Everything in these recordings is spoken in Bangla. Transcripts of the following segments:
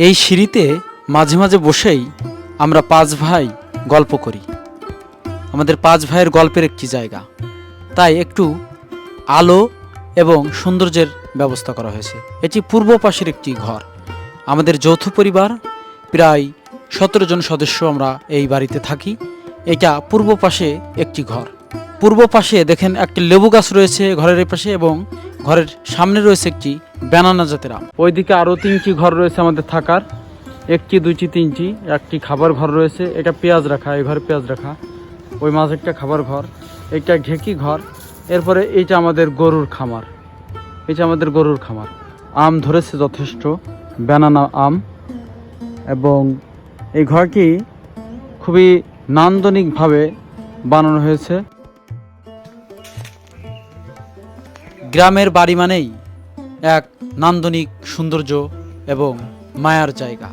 এই সিঁড়িতে মাঝে মাঝে বসেই আমরা পাঁচ ভাই গল্প করি। আমাদের পাঁচ ভাইয়ের গল্পের একটি জায়গা। তাই একটু আলো এবং সৌন্দর্যের ব্যবস্থা করা হয়েছে। এটি পূর্ব পাশের একটি ঘর। আমাদের যৌথ পরিবার, প্রায় সতেরো জন সদস্য আমরা এই বাড়িতে থাকি। এটা পূর্ব পাশে একটি ঘর। পূর্ব পাশে দেখেন একটি লেবু গাছ রয়েছে ঘরের পাশে এবং ঘরের সামনে রয়েছে একটি ব্যানানা জাতের আম। ওইদিকে আরও তিনটি ঘর রয়েছে আমাদের থাকার। একটি, দুইটি, তিনটি, একটি খাবার ঘর রয়েছে। এটা পেঁয়াজ রাখা, এই ঘরে পেঁয়াজ রাখা। ওই মাছ একটা খাবার ঘর একটা ঢেকি ঘর। এরপরে এইটা আমাদের গরুর খামার। এইটা আমাদের গরুর খামার। আম ধরেছে যথেষ্ট ব্যানানা আম। এবং এই ঘরটি খুবই নান্দনিকভাবে বানানো হয়েছে। গ্রামের বাড়ি মানেই এক নান্দনিক সৌন্দর্য এবং মায়ার জায়গা।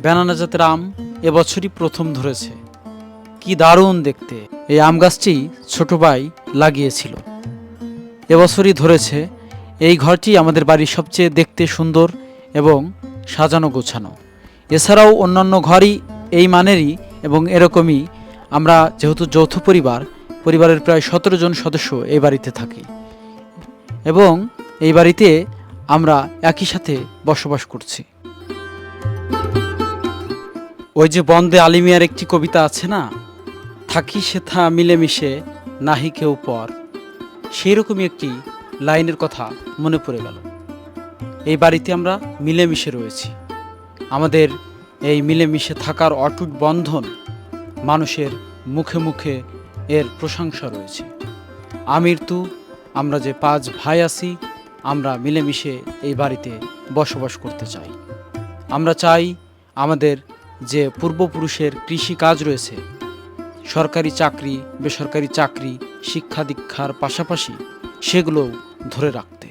ব্যানানা জাতের আম এবছরই প্রথম ধরেছে। কি দারুণ দেখতে! এই আম গাছটি ছোট ভাই লাগিয়েছিল। এবছরই ধরেছে। এই ঘরটি আমাদের বাড়ির সবচেয়ে দেখতে সুন্দর এবং সাজানো গোছানো। এছাড়াও অন্যান্য ঘরই এই মানেরই এবং এরকমই। আমরা যেহেতু যৌথ পরিবার, পরিবারের প্রায় সতেরো জন সদস্য এই বাড়িতে থাকি। এবং এই বাড়িতে আমরা একই সাথে বসবাস করছি। ওই যে বন্দে আলিমিয়ার একটি কবিতা আছে না? থাকি সেথা মিলেমিশে, নাহি কেউ পর। সেই রকমই একটি লাইনের কথা মনে পড়ে গেল। এই বাড়িতে আমরা মিলেমিশে রয়েছি। আমাদের এই মিলেমিশে থাকার অটুট বন্ধন মানুষের মুখে মুখে এর প্রশংসা রয়েছে। আমির তু আমরা যে পাঁচ ভাই আছি, আমরা মিলেমিশে এই বাড়িতে বসবাস করতে চাই। আমরা চাই আমাদের যে পূর্বপুরুষের কৃষি কাজ রয়েছে, সরকারি চাকরি, বেসরকারি চাকরি, শিক্ষা দীক্ষার পাশাপাশি সেগুলোও ধরে রাখতে।